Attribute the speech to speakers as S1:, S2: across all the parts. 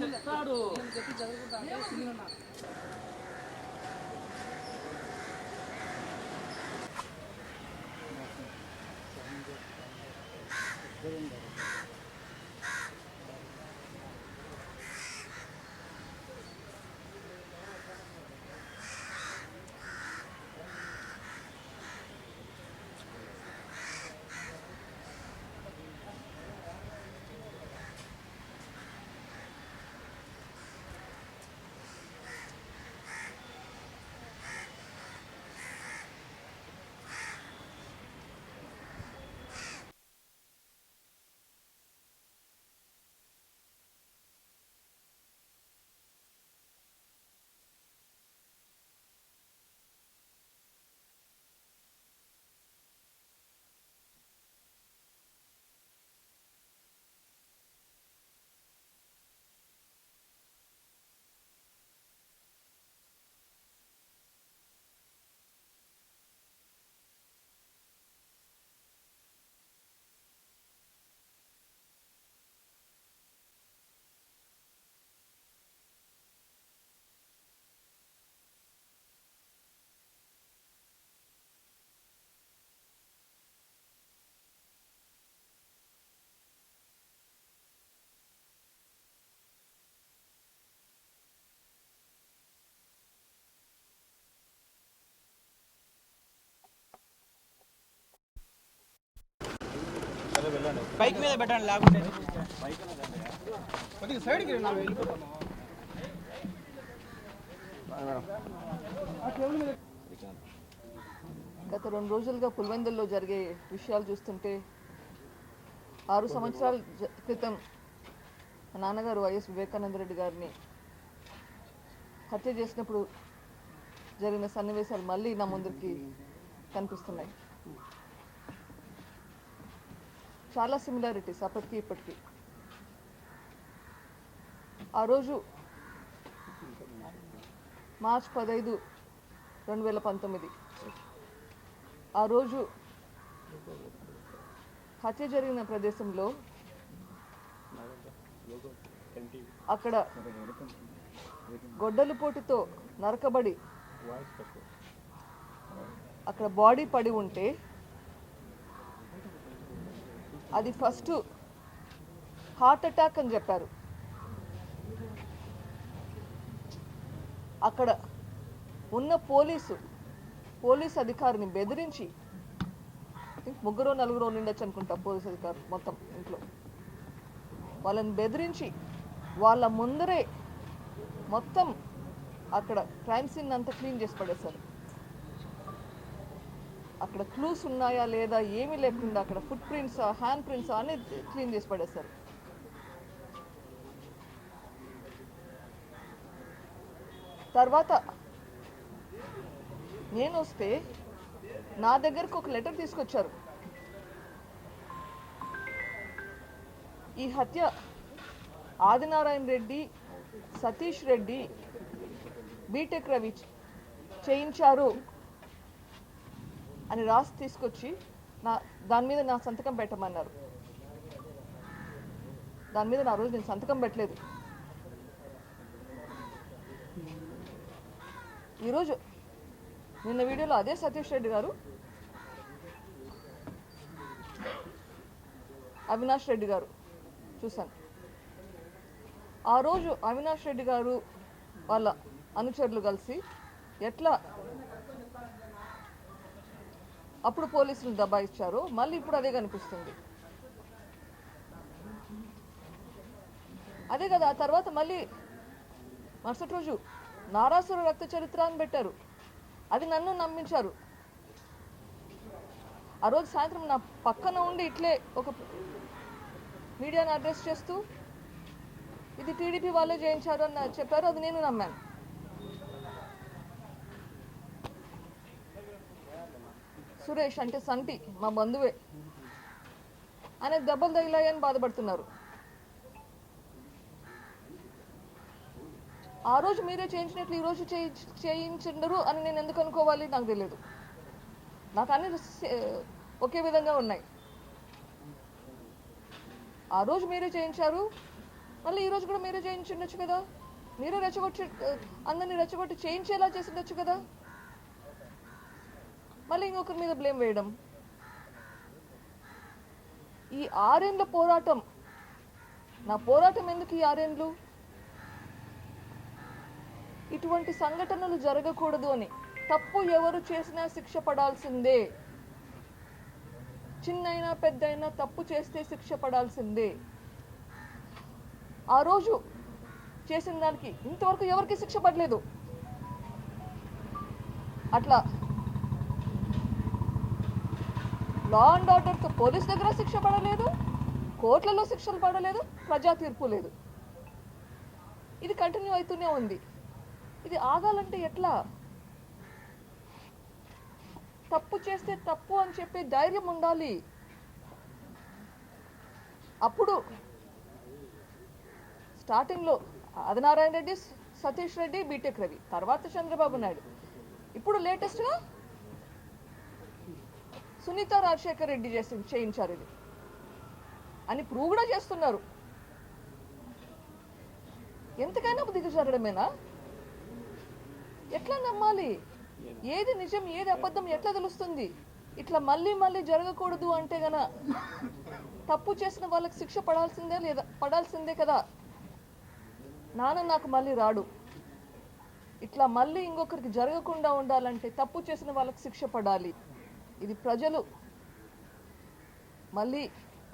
S1: చెప్తాడు చెప్పి. చదువుకుంటా బైక్ మీద పెట్టండి లేకుంటే.
S2: కొద్దిగా సైడ్కి
S3: గత రెండు రోజులుగా పులివెందుల్లో జరిగే విషయాలు చూస్తుంటే ఆరు సంవత్సరాల క్రితం మా నాన్నగారు వైఎస్ వివేకానంద రెడ్డి గారిని హత్య చేసినప్పుడు జరిగిన సన్నివేశాలు మళ్ళీ నా ముందుకి కనిపిస్తున్నాయి. చాలా సిమిలారిటీస్ అప్పటికి ఇప్పటికి. ఆ రోజు మార్చ్ పదైదు రెండు వేల పంతొమ్మిది. ఆ రోజు హత్య జరిగిన ప్రదేశంలో అక్కడ గొడ్డలి పోటుతో నరకబడి అక్కడ బాడీ పడి ఉంటే అది ఫస్ట్ హార్ట్ అటాక్ అని చెప్పారు. అక్కడ ఉన్న పోలీసు పోలీస్ అధికారిని బెదిరించి I think ముగ్గురు నలుగురు అనుకుంటా పోలీస్ అధికారు మొత్తం ఇంట్లో. వాళ్ళని బెదిరించి వాళ్ళ ముందరే మొత్తం అక్కడ క్రైమ్ సీన్ అంతా క్లీన్ చేసి పడేశారు. అక్కడ క్లూస్ ఉన్నాయా లేదా ఏమీ లేకుండా అక్కడ ఫుట్ ప్రింట్స్ హ్యాండ్ ప్రింట్స్ అన్ని క్లీన్ చేసి పడేశారు. తర్వాత నేను వస్తే నా దగ్గరకు ఒక లెటర్ తీసుకొచ్చారు. ఈ హత్య ఆదినారాయణ రెడ్డి సతీష్ రెడ్డి బీటెక్ రవి చేయించారు. అని రాసి తీసుకొచ్చి నా దాని మీద నా సంతకం పెట్టమన్నారు. దాని మీద నా రోజు నేను సంతకం పెట్టలేదు. ఈరోజు నిన్న వీడియోలో అదే సతీష్ రెడ్డి గారు అవినాష్ రెడ్డి గారు చూశాను. ఆ రోజు అవినాష్ రెడ్డి గారు వాళ్ళ అనుచరులు కలిసి ఎట్లా అప్పుడు పోలీసులు దబాయిచ్చారు మళ్ళీ ఇప్పుడు అదే కనిపిస్తుంది. అదే కదా ఆ తర్వాత మళ్ళీ మరుసటి రోజు నారాసుర రక్త చరిత్ర అని పెట్టారు. అది నన్ను నమ్మించారు. ఆ రోజు సాయంత్రం నా పక్కన ఉండి ఇట్లే ఒక మీడియాని అడ్రస్ చేస్తూ ఇది టీడీపీ వాళ్ళే చేయించారు అని చెప్పారు. అది నేను నమ్మాను. సురేష్ అంటే సంటి మా బంధువే. ఆయనకు దెబ్బలు తగిలాయని బాధపడుతున్నారు. ఆ రోజు మీరే చేయించినట్లు ఈ రోజు చేయించ- అని నేను ఎందుకు అనుకోవాలి నాకు తెలియదు. నాకు అన్ని ఒకే విధంగా ఉన్నాయి. ఆ రోజు మీరే చేయించారు మళ్ళీ ఈరోజు కూడా మీరే చేయించుండొచ్చు కదా? మీరే రెచ్చగొట్టి అందరినీ రెచ్చగొట్టి చేయించేలా చేసిండొచ్చు కదా? మళ్ళీ ఇంకొకరి మీద బ్లేమ్ వేయడం. ఈ ఆరేండ్ల పోరాటం నా పోరాటం ఎందుకు ఈ ఆరేండ్లు? ఇటువంటి సంఘటనలు జరగకూడదు అని తప్పు ఎవరు చేసినా శిక్ష పడాల్సిందే. చిన్నైనా పెద్దయినా తప్పు చేస్తే శిక్ష పడాల్సిందే. ఆ రోజు చేసిన దానికి ఇంతవరకు ఎవరికి శిక్ష పడలేదు? అట్లా లా అండ్ ఆర్డర్తో పోలీస్ దగ్గర శిక్ష పడలేదు కోర్టులలో శిక్షలు పడలేదు ప్రజా తీర్పు లేదు. ఇది కంటిన్యూ అవుతూనే ఉంది. ఇది ఆగాలంటే ఎట్లా? తప్పు చేస్తే తప్పు అని చెప్పే ధైర్యం ఉండాలి. అప్పుడు స్టార్టింగ్లో ఆదినారాయణ రెడ్డి సతీష్ రెడ్డి బీటెక్ రవి తర్వాత చంద్రబాబు నాయుడు. ఇప్పుడు లేటెస్ట్గా సునీత రాజశేఖర్ రెడ్డి చేసి చేయించారు ఇది. అని ప్రూవ్ కూడా చేస్తున్నారు. ఎంతకైనా దిగజారడమేనా ఎట్లా నమ్మాలి? ఏది నిజం ఏది అబద్ధం ఎట్లా తెలుస్తుంది? ఇట్లా మళ్ళీ మళ్ళీ జరగకూడదు అంటే గన తప్పు చేసిన వాళ్ళకి శిక్ష పడాల్సిందే లేదా పడాల్సిందే కదా? నాన్న నాకు మళ్ళీ రాడు. ఇట్లా మళ్ళీ ఇంకొకరికి జరగకుండా ఉండాలంటే తప్పు చేసిన వాళ్ళకి శిక్ష పడాలి. ఇది ప్రజలు మళ్ళీ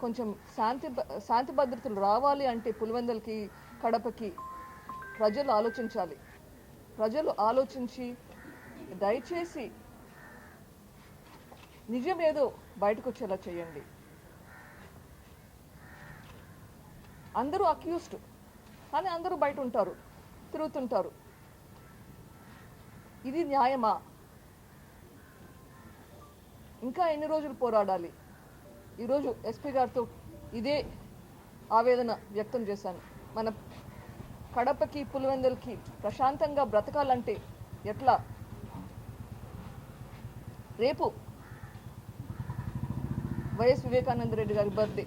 S3: కొంచెం శాంతి శాంతి భద్రతలు రావాలి అంటే పులివెందలకి కడపకి ప్రజలు ఆలోచించాలి. ప్రజలు ఆలోచించి దయచేసి నిజం ఏదో బయటకు వచ్చేలా చేయండి. అందరూ అక్యూస్డ్ కానీ అందరూ బయట ఉంటారు తిరుగుతుంటారు. ఇది న్యాయమా? ఇంకా ఎన్ని రోజులు పోరాడాలి? ఈరోజు ఎస్పీ గారితో ఇదే ఆవేదన వ్యక్తం చేశాను. మన కడపకి పులివెందులకి ప్రశాంతంగా బ్రతకాలంటే ఎట్లా? రేపు వైఎస్ వివేకానంద రెడ్డి గారి బర్త్డే.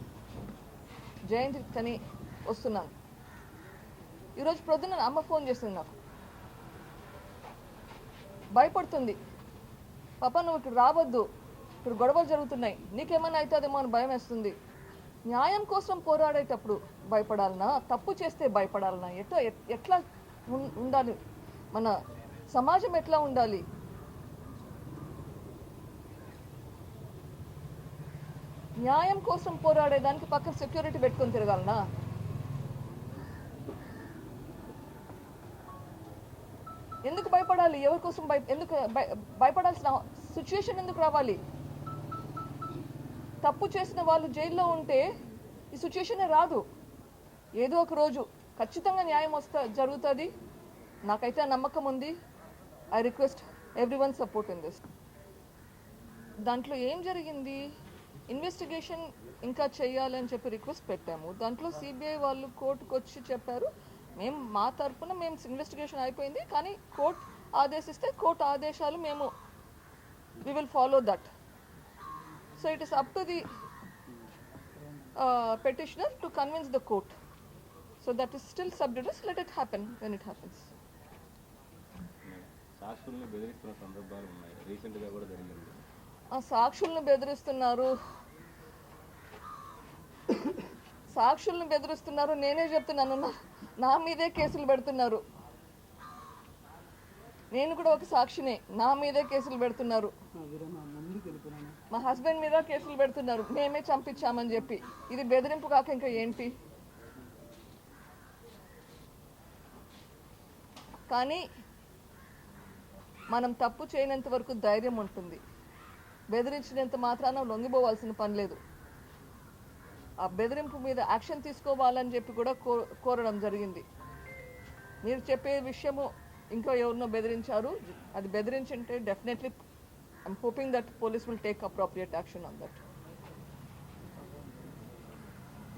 S3: జయంతి కని వస్తున్నాను. ఈరోజు ప్రొద్దున అమ్మ ఫోన్ చేసింది నాకు. భయపడుతుంది. పాప నువ్వు ఇక్కడ రావద్దు. ఇప్పుడు గొడవలు జరుగుతున్నాయి. నీకేమైనా అవుతుందేమో అని భయం వేస్తుంది. న్యాయం కోసం పోరాడేటప్పుడు భయపడాలనా? తప్పు చేస్తే భయపడాలనా? ఎట్లా ఎట్లా ఉం- ఉండాలి? మన సమాజం ఎట్లా ఉండాలి? న్యాయం కోసం పోరాడేదానికి పక్కన సెక్యూరిటీ పెట్టుకొని తిరగాలనా? ఎందుకు భయపడాలి? ఎవరి కోసం భయ ఎందుకు భయ- భయపడాల్సిన సిచ్యువేషన్ ఎందుకు రావాలి? తప్పు చేసిన వాళ్ళు జైల్లో ఉంటే ఈ సిచ్యుయేషన్ రాదు. ఏదో ఒక రోజు ఖచ్చితంగా న్యాయం వస్తా జరుగుతుంది. నాకైతే నమ్మకం ఉంది. I request everyone support in this దాంట్లో ఏం జరిగింది? ఇన్వెస్టిగేషన్ ఇంకా చేయాలని చెప్పి రిక్వెస్ట్ పెట్టాము. దాంట్లో సిబిఐ వాళ్ళు కోర్టుకు వచ్చి చెప్పారు. మేము మా తరపున మేము ఇన్వెస్టిగేషన్ అయిపోయింది. కానీ కోర్ట్ ఆదేశిస్తే కోర్టు ఆదేశాలు మేము we will follow that so it is up to the petitioner to convince the court. So that is still sub judice. Let it happen when it happens.
S1: సాక్షుల్ని బెదిరిస్తున్న సందర్భాలు ఉన్నాయి. రీసెంట్గా కూడా జరిగింది.
S3: ఆ సాక్షుల్ని బెదిరిస్తున్నారు. సాక్షుల్ని బెదిరిస్తున్నారు. నేనే చెప్తున్నాను. నా మీదే కేసులు పెడుతున్నారు. నేను కూడా ఒక సాక్షినే. నా మీదే కేసులు పెడుతున్నారు. మా హస్బెండ్ మీద కేసులు పెడుతున్నారు. మేమే చంపించామని చెప్పి. ఇది బెదిరింపు కాక ఇంకా ఏంటి? కానీ మనం తప్పు చేయనంత వరకు ధైర్యం ఉంటుంది. బెదిరించినంత మాత్రాన లొంగిపోవాల్సిన పని లేదు. ఆ బెదిరింపు మీద యాక్షన్ తీసుకోవాలని చెప్పి కూడా కో- కోరడం జరిగింది. మీరు చెప్పే విషయము ఇంకా ఎవరినో బెదిరించారు. అది బెదిరించుంటే definitely I'm hoping that police will take appropriate action on that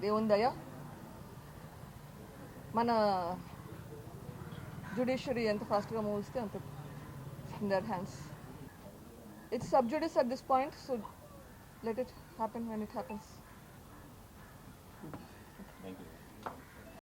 S3: దేవుందయ్యా మన జుడిషియరీ ఎంత ఫాస్ట్గా మూవ్ ఇస్తే అంత in their hands it's sub judice at this point so let it happen when it
S1: happens thank you